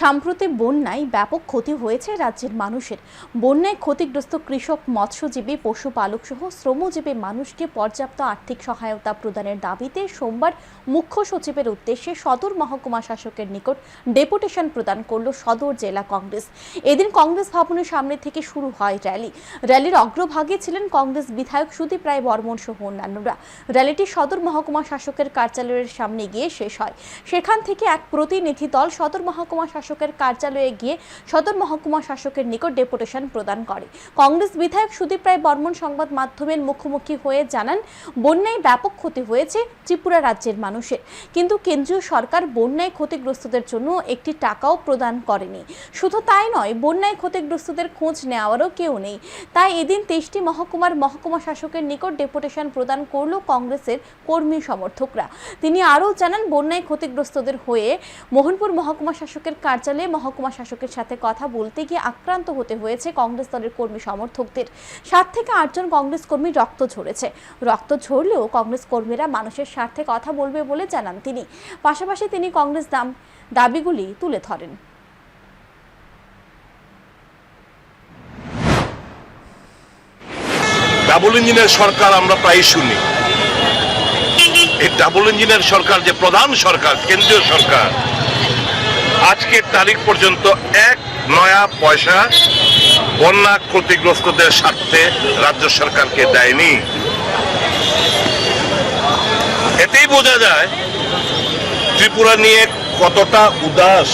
সাম্প্রতি বন্যায় ব্যাপক ক্ষতি হয়েছে রাজ্যের মানুষের। বন্যায় ক্ষতিগ্রস্ত কৃষক, মৎস্যজীবী পশুপালক সহ শ্রমজীবী মানুষকে পর্যাপ্ত আর্থিক সহায়তা প্রদানের দাবিতে সোমবার মুখ্য সচিবের উদ্দেশ্যে সদর মহকুমা শাসকের নিকট ডেপুটেশন প্রদান করল সদর জেলা কংগ্রেস। এদিন কংগ্রেস ভবনের সামনে থেকে শুরু হয় র্যালি। র্যালির অগ্রভাগে ছিলেন কংগ্রেস বিধায়ক সুদীপ রায় বর্মন সহ অন্যান্যরা। র্যালিটি সদর মহকুমা শাসকের কার্যালয়ের সামনে গিয়ে শেষ হয়। সেখান থেকে এক প্রতিনিধি দল সদর মহকুমা শাসকের কার্যালয়ে গিয়ে সদর মহকুমা শাসকের নিকট ডেপুটেশন প্রদান করে। কংগ্রেস বিধায়ক সুদীপ রায় বর্মন সংবাদ মাধ্যমের মুখোমুখি হয়ে জানান, বন্যায় ব্যাপক ক্ষতি হয়েছে ত্রিপুরা রাজ্যের মানুষের। কিন্তু কেন্দ্রীয় সরকার বন্যায় ক্ষতিগ্রস্তদের জন্য একটি টাকাও প্রদান করেনি। শুধু তাই নয়, বন্যায় ক্ষতিগ্রস্তদের খোঁজ নেওয়ারও কেউ নেই। তাই এদিন তেইশটি মহকুমার মহকুমা শাসকের নিকট ডেপুটেশন প্রদান করল কংগ্রেসের কর্মী সমর্থকরা। তিনি আরও জানান, বন্যায় ক্ষতিগ্রস্তদের হয়ে মোহনপুর মহকুমা শাসকের কার্যালয়ে মহকুমা শাসকের সাথে কথা বলতে গিয়ে আক্রান্ত হতে হয়েছে কংগ্রেস দলের কর্মী সমর্থকদের। সাত থেকে আটজন কংগ্রেস কর্মী রক্ত ঝরেছে। রক্ত ঝরলেও কংগ্রেস কর্মীরা মানুষের স্বার্থে কথা বলবে বলে জানান তিনি। পাশাপাশি তিনি কংগ্রেস দাম, দাবিগুলি তুলে ধরেন। ডাবল ইঞ্জিনের সরকার আমরা প্রায় শুনি। এই ডাবল ইঞ্জিনের সরকার যে প্রধান সরকার, কেন্দ্রীয় সরকার আজকের তারিখ পর্যন্ত এক নয়া পয়সা বন্যা ক্ষতিগ্রস্তদের স্বার্থে রাজ্য সরকারকে দেয়নি। এতেই বোঝা যায়, ত্রিপুরা নিয়ে কতটা উদাস